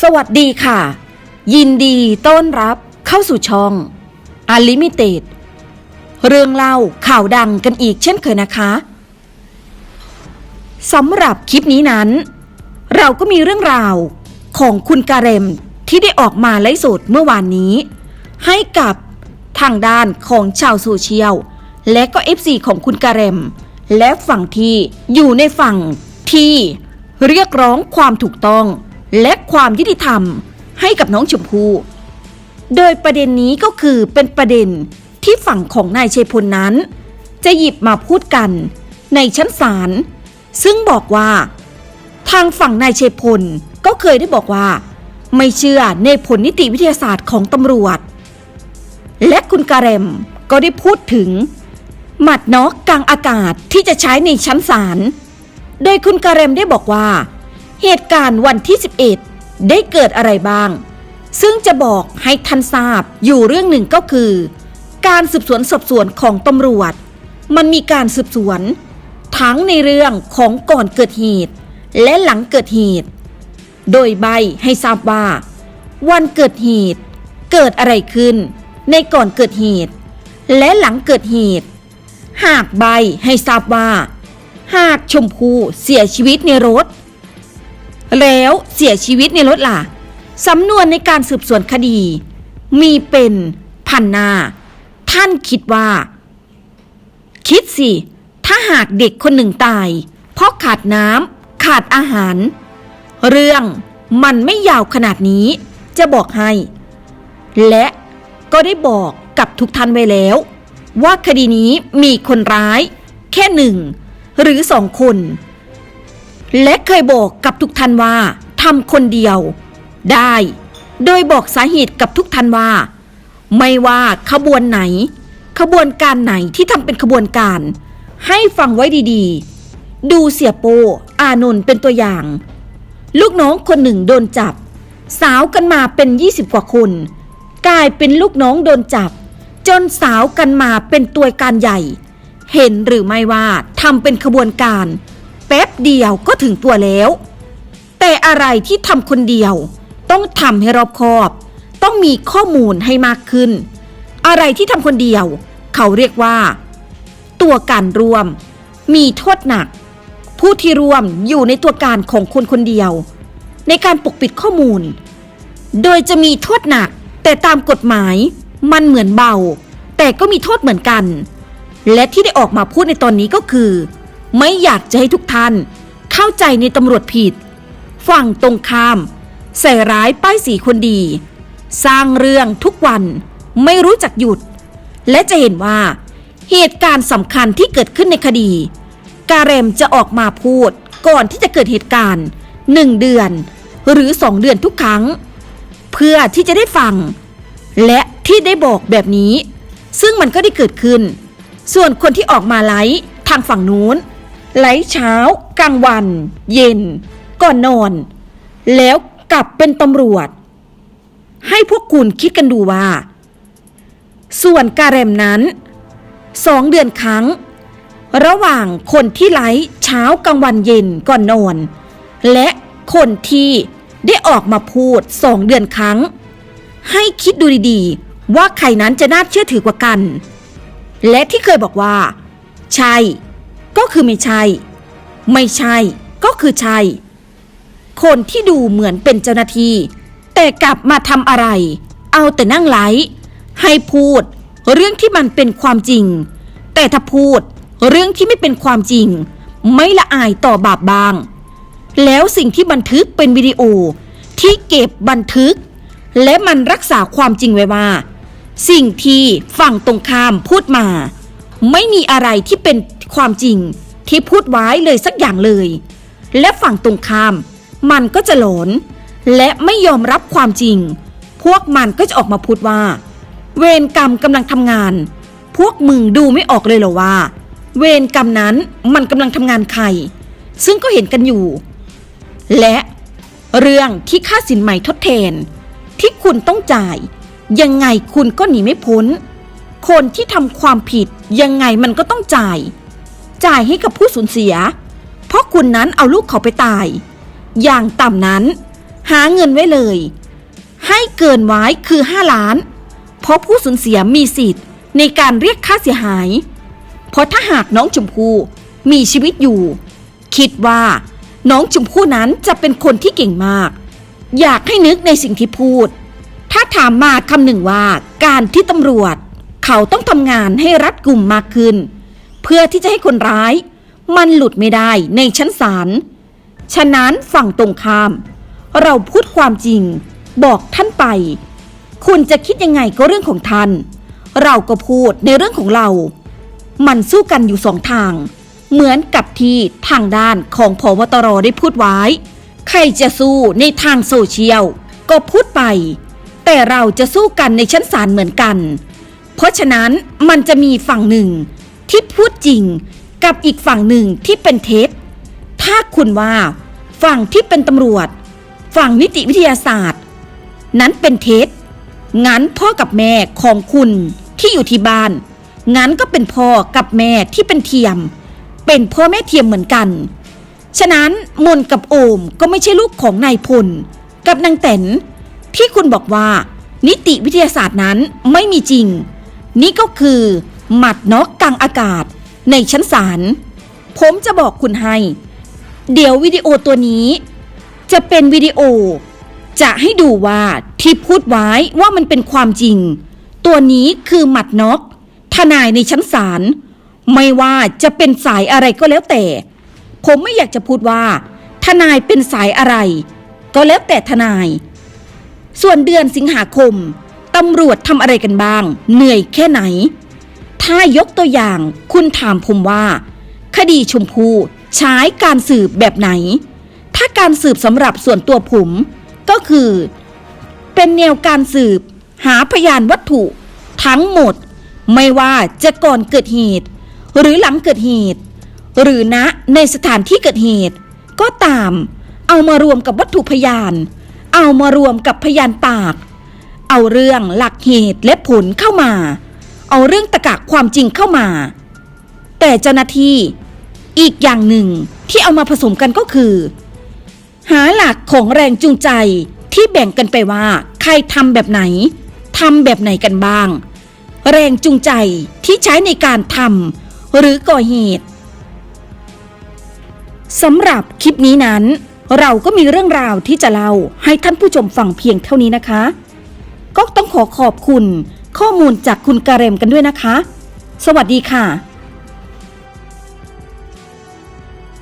สวัสดีค่ะ ยินดีต้อนรับเข้าสู่ช่อง Unlimited เรื่องเล่าข่าวดังกันอีกเช่นเคยนะคะสำหรับคลิปนี้นั้น เราก็มีเรื่องราวของคุณการมที่ได้ออกมาไลฟ์สดเมื่อวานนี้ ให้กับทางด้านของชาวโซเชียล และก็ FC ของคุณการม และฝั่งที่อยู่ในฝั่งที่เรียกร้องความถูกต้อง และความยุติธรรมให้กับน้องชมพู่โดยประเด็นนี้ก็คือเป็นประเด็นที่ฝั่งของนายชัยพลนั้น จะหยิบมาพูดกันในชั้นศาลซึ่งบอกว่า ทางฝั่งนายชัยพลก็เคยได้บอกว่า ไม่เชื่อในผลนิติวิทยาศาสตร์ของตำรวจ และคุณการมก็ได้พูดถึง หมัดน็อกกลางอากาศที่จะใช้ในชั้นศาลโดยคุณการมได้บอกว่า เหตุการณ์วันที่ 11 ได้เกิดอะไรบ้าง ซึ่งจะบอกให้ท่านทราบอยู่เรื่องหนึ่งก็คือ การสืบสวนสอบสวนของตำรวจ มันมีการสืบสวน ทั้งในเรื่องของก่อนเกิดเหตุ และหลังเกิดเหตุ โดยใบให้ทราบว่า วันเกิดเหตุ เกิดอะไรขึ้น ในก่อนเกิดเหตุ และหลังเกิดเหตุ หากใบให้ทราบว่า หากชมพู่เสียชีวิตในรถ แล้วเสียชีวิตในรถล่ะสำนวนในการสืบสวนคดี มีเป็นพันหนาท่านคิดว่า คิดสิ ถ้าหากเด็กคนหนึ่งตาย เพราะขาดน้ำขาดอาหาร เรื่องมันไม่ยาวขนาดนี้จะบอกให้ และก็ได้บอกกับทุกท่านไว้แล้ว ว่าคดีนี้มีคนร้าย แค่หนึ่งหรือสองคน และเคยบอกกับทุกท่านว่าทำคนเดียว ได้ โดยบอกสาเหตุกับทุกท่านว่า ไม่ว่าขบวนไหน ขบวนการไหนที่ทำเป็นขบวนการ ให้ฟังไว้ดีๆ ดูเสียโป อานนท์เป็นตัวอย่าง ลูกน้องคนหนึ่งโดนจับ สาวกันมาเป็น 20 กว่าคน กลายเป็นลูกน้องโดนจับ จนสาวกันมาเป็นตัวการใหญ่ เห็นหรือไม่ว่าทำเป็นขบวนการ ป๊บเดียวก็ถึงตัวแล้ว แต่อะไรที่ทำคนเดียว ต้องทำให้รอบคอบ ต้องมีข้อมูลให้มากขึ้น อะไรที่ทำคนเดียว เขาเรียกว่า ตัวการรวม มีโทษหนัก ผู้ที่รวมอยู่ในตัวการของคนคนเดียว ในการปกปิดข้อมูล โดยจะมีโทษหนัก แต่ตามกฎหมาย มันเหมือนเบา แต่ก็มีโทษเหมือนกัน และที่ได้ออกมาพูดในตอนนี้ก็คือ ไม่อยากจะให้ทุกท่าน เข้าใจในตำรวจผิด ฝั่งตรงข้าม ใส่ร้ายป้ายสีคนดี สร้างเรื่องทุกวันไม่รู้จักหยุด และจะเห็นว่า เหตุการณ์สำคัญที่เกิดขึ้นในคดี การเรมจะออกมาพูดก่อนที่จะเกิดเหตุการณ์หนึ่งเดือน หรือสองเดือนทุกครั้ง เพื่อที่จะได้ฟัง และที่ได้บอกแบบนี้ ซึ่งมันก็ได้เกิดขึ้น ส่วนคนที่ออกมาไลฟ์ทางฝั่งนู้น ไลฟ์เช้า กลางวัน เย็น ก่อนนอน แล้วกลับเป็นตำรวจ ให้พวกคุณคิดกันดูว่า ส่วนการแรมนั้นสองเดือนครั้ง ระหว่างคนที่ไลฟ์เช้ากลางวันเย็นก่อนนอน และคนที่ได้ออกมาพูดสองเดือนครั้ง ให้คิดดูดีๆ ว่าใครนั้นจะน่าเชื่อถือกว่ากัน และที่เคยบอกว่า ใช่ ก็คือไม่ใช่ ไม่ใช่ก็คือใช่ คนที่ดูเหมือนเป็นเจ้าหน้าที่ แต่กลับมาทำอะไร เอาแต่นั่งไลฟ์ให้พูดเรื่องที่มันเป็นความจริง แต่ถ้าพูดเรื่องที่ไม่เป็นความจริง ไม่ละอายต่อบาปบาง แล้วสิ่งที่บันทึกเป็นวิดีโอที่เก็บบันทึก และมันรักษาความจริงไว้ว่า สิ่งที่ฝั่งตรงข้ามพูดมา ไม่มีอะไรที่เป็นความจริงที่พูดไว้เลยสักอย่างเลย และฝั่งตรงข้าม มันก็จะหลน และไม่ยอมรับความจริง พวกมันก็จะออกมาพูดว่า เวรกรรมกำลังทำงาน พวกมึงดูไม่ออกเลยเหรอว่า เวรกรรมนั้นมันกำลังทำงานใคร ซึ่งก็เห็นกันอยู่ และเรื่องที่ค่าสินใหม่ทดแทน ที่คุณต้องจ่าย ยังไงคุณก็หนีไม่พ้น คนที่ทำความผิด ยังไงมันก็ต้องจ่าย จ่ายให้กับผู้สูญเสีย เพราะคุณนั้นเอาลูกเขาไปตาย อย่างต่ำนั้น หาเงินไว้เลย ให้เกินไว้คือ 5 ล้าน เพราะผู้สูญเสียมีสิทธิ์ในการเรียกค่าเสียหาย เพราะถ้าหากน้องชมพู่มีชีวิตอยู่ คิดว่าน้องชมพู่นั้นจะเป็นคนที่เก่งมาก อยากให้นึกในสิ่งที่พูด ถ้าถามมาคำหนึ่งว่าการที่ตำรวจ เขาต้องทำงานให้รัดกุมมากขึ้น เพื่อที่จะให้คนร้าย มันหลุดไม่ได้ในชั้นศาลฉะนั้นฝั่งตรงข้าม เราพูดความจริง บอกท่านไป คุณจะคิดยังไงก็เรื่องของท่าน เราก็พูดในเรื่องของเรา มันสู้กันอยู่สองทาง เหมือนกับที่ทางด้านของพวตรได้พูดไว้ ใครจะสู้ในทางโซเชียลก็พูดไป แต่เราจะสู้กันในชั้นศาลเหมือนกัน เพราะฉะนั้นมันจะมีฝั่งหนึ่งที่พูดจริงกับอีกฝั่งหนึ่งที่เป็นเท็จ ถ้าคุณว่าฝั่งที่เป็นตำรวจ ฝั่งนิติวิทยาศาสตร์ นั้นเป็นเท็จ งั้นพ่อกับแม่ของคุณที่อยู่ที่บ้าน งั้นก็เป็นพ่อกับแม่ที่เป็นเทียม เป็นพ่อแม่เทียมเหมือนกัน ฉะนั้นมนกับโอมก็ไม่ใช่ลูกของนายพล กับนางแตนที่คุณบอกว่า นิติวิทยาศาสตร์นั้นไม่มีจริง นี่ก็คือ หมัดน็อกกลางอากาศ ในชั้นศาลผมจะบอกคุณให้ เดี๋ยววิดีโอตัวนี้ จะเป็นวิดีโอ จะให้ดูว่าที่พูดไว้ว่ามันเป็นความจริง ตัวนี้คือหมัดน็อกทนายในชั้นศาลไม่ว่าจะเป็นสายอะไรก็แล้วแต่ ผมไม่อยากจะพูดว่า ทนายเป็นสายอะไร ก็แล้วแต่ทนาย ส่วนเดือนสิงหาคม ตำรวจทำอะไรกันบ้าง เหนื่อยแค่ไหน ถ้ายกตัวอย่างคุณถามผมว่า คดีชมพู่ใช้การสืบแบบไหน ถ้าการสืบสำหรับส่วนตัวผม ก็คือ เป็นแนวการสืบ หาพยานวัตถุ ทั้งหมด ไม่ว่าจะก่อนเกิดเหตุ หรือหลังเกิดเหตุ หรือณในสถานที่เกิดเหตุ ก็ตาม เอามารวมกับวัตถุพยาน เอามารวมกับพยานปาก เอาเรื่องหลักเหตุและผลเข้ามา เอาเรื่องตะกะความจริงเข้ามา แต่เจ้าหน้าที่อีกอย่างหนึ่งที่เอามาผสมกันก็คือ หาหลักของแรงจูงใจที่แบ่งกันไปว่า ใครทำแบบไหนทำแบบไหนกันบ้าง แรงจูงใจที่ใช้ในการทำหรือก่อเหตุสำหรับคลิปนี้นั้น เราก็มีเรื่องราวที่จะเล่าให้ท่านผู้ชมฟังเพียงเท่านี้นะคะ ก็ต้องขอขอบคุณข้อมูลจากคุณการเรมกันด้วยนะคะ สวัสดีค่ะ